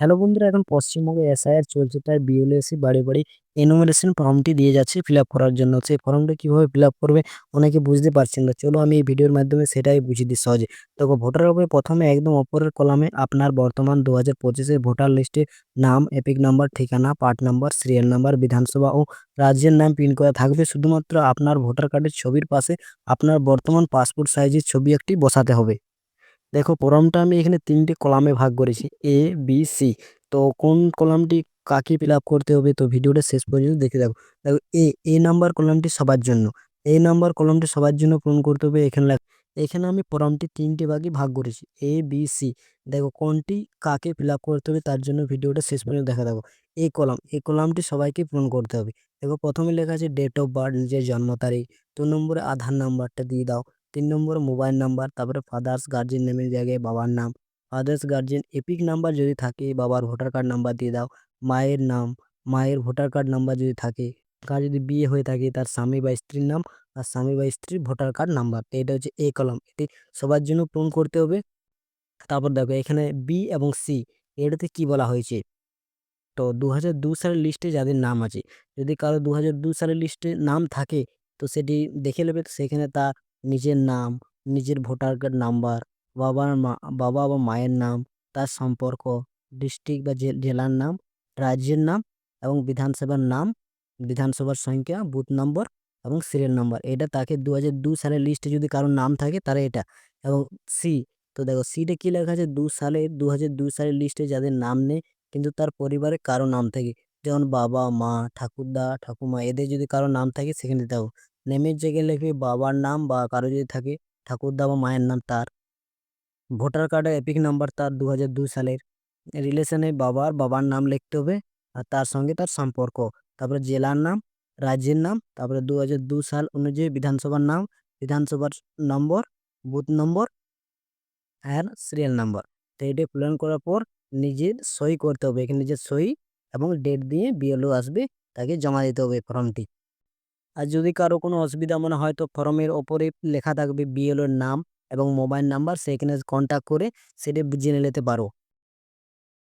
Hello বন্ধুরা, এখন পশ্চিমবঙ্গে এসআইআর চলছে, তাই বিএলএসি বাড়ি বাড়ি এনুমারেশন ফর্মটি দিয়ে যাচ্ছে ফিল করার জন্য। সেই ফর্মটা কীভাবে ফিল করবে অনেকে বুঝতে পারছেন না। চলো আমি এই ভিডিওর মাধ্যমে সেটাই বুঝিয়ে দিই সহজে। দেখো ভোটার উপরে প্রথমে একদম ওপরের কলামে আপনার বর্তমান দু হাজার পঁচিশের ভোটার লিস্টে নাম, এপিক নাম্বার, ঠিকানা, পার্ট নাম্বার সিরিয়াল নাম্বার বিধানসভা ও রাজ্যের নাম প্রিন্ট করা থাকবে। শুধুমাত্র আপনার ভোটার কার্ডের ছবির পাশে আপনার বর্তমান পাসপোর্ট সাইজের ছবি একটি বসাতে হবে। দেখো ফর্মটা আমি এখানে তিনটি কলামে ভাগ করেছি এ বি সি তো কোন কলামটি কাকে ফিল করতে হবে তো ভিডিওটা শেষ পর্যন্ত দেখে দেখো। দেখো এ এ নাম্বার কলামটি সবার জন্য। এ নাম্বার কলামটি সবার জন্য পূরণ করতে হবে? এখানে এখানে আমি ফর্মটি তিনটি ভাগে ভাগ করেছি এ বি সি দেখো কোনটি কাকে ফিল করতে হবে তার জন্য ভিডিওটা শেষ পর্যন্ত দেখা দেখো। এই কলাম এই কলামটি সবাইকে পূরণ করতে হবে। দেখো প্রথমে লেখা আছে ডেট অফ বার্থ নিজের জন্ম তারিখ। দু নম্বরে আধার নাম্বারটা দিয়ে দাও। তিন নম্বর মোবাইল নাম্বার, তারপরে ফাদার্স গার্জেন নেমের জায়গায় বাবার নাম। ফাদার্স গার্জেন এপিক নাম্বার যদি থাকে, বাবার ভোটার কার্ড নাম্বার দিয়ে দাও। মায়ের নাম, মায়ের ভোটার কার্ড নাম্বার যদি থাকে কার যদি বিয়ে হয়ে থাকে, তার স্বামী বা স্ত্রীর নাম আর স্বামী বা স্ত্রীর ভোটার কার্ড নাম্বার। তো এটা হচ্ছে এ কলম। এটি সবার জন্য পূরণ করতে হবে। তারপর দেখো, এখানে বি এবং সি এটাতে কি বলা হয়েছে? তো দু হাজার দু সালের লিস্টে যাদের নাম আছে, যদি কারও দু সালের লিস্টে নাম থাকে, তো সেটি দেখে নেবে। তো সেখানে তার নিজের নাম, নিজের ভোটার কার্ড নাম্বার, বাবার মা, বাবা বা মায়ের নাম, তার সম্পর্ক, ডিস্ট্রিক্ট বা জেলার নাম, রাজ্যের নাম এবং বিধানসভার নাম, বিধানসভার সংখ্যা, বুথ নম্বর এবং সিরিয়াল নাম্বার। এটা তাকে দু হাজার দু সালের লিস্টে যদি কারোর নাম থাকে তারা এটা। এবং সি তো দেখো সিটা কি লেখা আছে? দু সালে দু হাজার দু সালের লিস্টে যাদের নাম নেই, কিন্তু তার পরিবারে কারও নাম থাকে। যেমন বাবা, মা, ঠাকুরদা, ঠাকুমা, এদের যদি কারও নাম থাকে সেখানে হবে নেমের জায়গায় লিখবে বাবার নাম বা কারও যদি থাকে, ঠাকুরদা বা মায়ের নাম তার। ভোটার কার্ডের এপিক নাম্বার তার দু হাজার দুই সালের। রিলেশনে বাবার বাবার নাম লিখতে হবে আর তার সঙ্গে তার সম্পর্ক। তারপরে জেলার নাম, রাজ্যের নাম, তারপরে দু সাল অনুযায়ী বিধানসভার নাম, বিধানসভার নম্বর, বুথ নম্বর আর সিরিয়াল নাম্বার। তো এটা পূরণ করার পর নিজের সই করতে হবে। এখানে নিজের সই এবং ডেট দিয়ে বিএলও আসবে, তাকে জমা দিতে হবে ফর্মটি। আর যদি কারও কোনো অসুবিধা মনে হয়, তো ফর্মের ওপরে লেখা থাকবে বিএলওর নাম এবং মোবাইল নাম্বার সেখানে কন্ট্যাক্ট করে সেটা জেনে নিতে পারো।